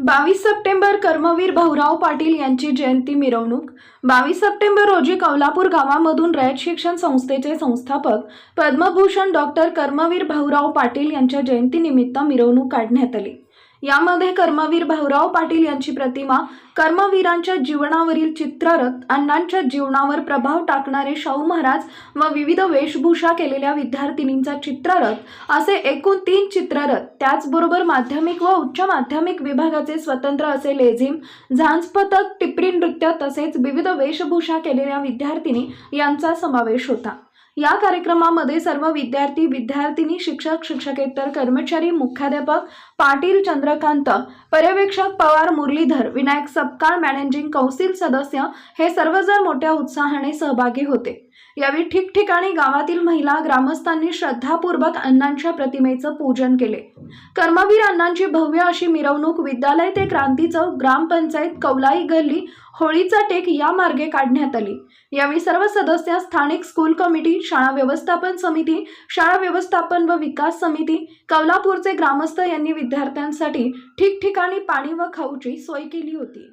बावीस सप्टेंबर कर्मवीर भाऊराव पाटील यांची जयंती मिरवणूक. बावीस सप्टेंबर रोजी कौलापूर गावामधून रयत शिक्षण संस्थेचे संस्थापक पद्मभूषण डॉक्टर कर्मवीर भाऊराव पाटील यांच्या जयंतीनिमित्त मिरवणूक काढण्यात आली. यामध्ये कर्मवीर भाऊराव पाटील यांची प्रतिमा कर्मवीरांच्या जीवनावरील चित्ररथ अण्णांच्या जीवनावर प्रभाव टाकणारे शाहू महाराज व विविध वेशभूषा केलेल्या विद्यार्थिनींचा चित्ररथ असे एकूण तीन चित्ररथ त्याचबरोबर माध्यमिक व उच्च माध्यमिक विभागाचे स्वतंत्र असे लेझिम झांज पथक टिपरी नृत्य तसेच विविध वेशभूषा केलेल्या विद्यार्थिनी यांचा समावेश होता. या कार्यक्रमामध्ये सर्व विद्यार्थी विद्यार्थिनी शिक्षक शिक्षकेतर कर्मचारी मुख्याध्यापक पाटील चंद्रकांत पर्यवेक्षक पवार मुरलीधर विनायक सपकाळ मॅनेजिंग कौन्सिल सदस्य हे सर्वजण मोठ्या उत्साहाने सहभागी होते. यावेळी ठिकठिकाणी गावातील महिला ग्रामस्थांनी श्रद्धापूर्वक अण्णांच्या प्रतिमेचं पूजन केले. कर्मवीर अण्णांची भव्य अशी मिरवणूक विद्यालय ते क्रांती चौक ग्रामपंचायत कौलाई गल्ली होळीचा टेक या मार्गे काढण्यात आली. यावेळी सर्व सदस्य स्थानिक स्कूल कमिटी शाळा व्यवस्थापन समिती शाळा व्यवस्थापन व विकास समिती कौलापूरचे ग्रामस्थ यांनी विद्यार्थ्यांसाठी ठिकठिकाणी पाणी व खाऊची सोय केली होती.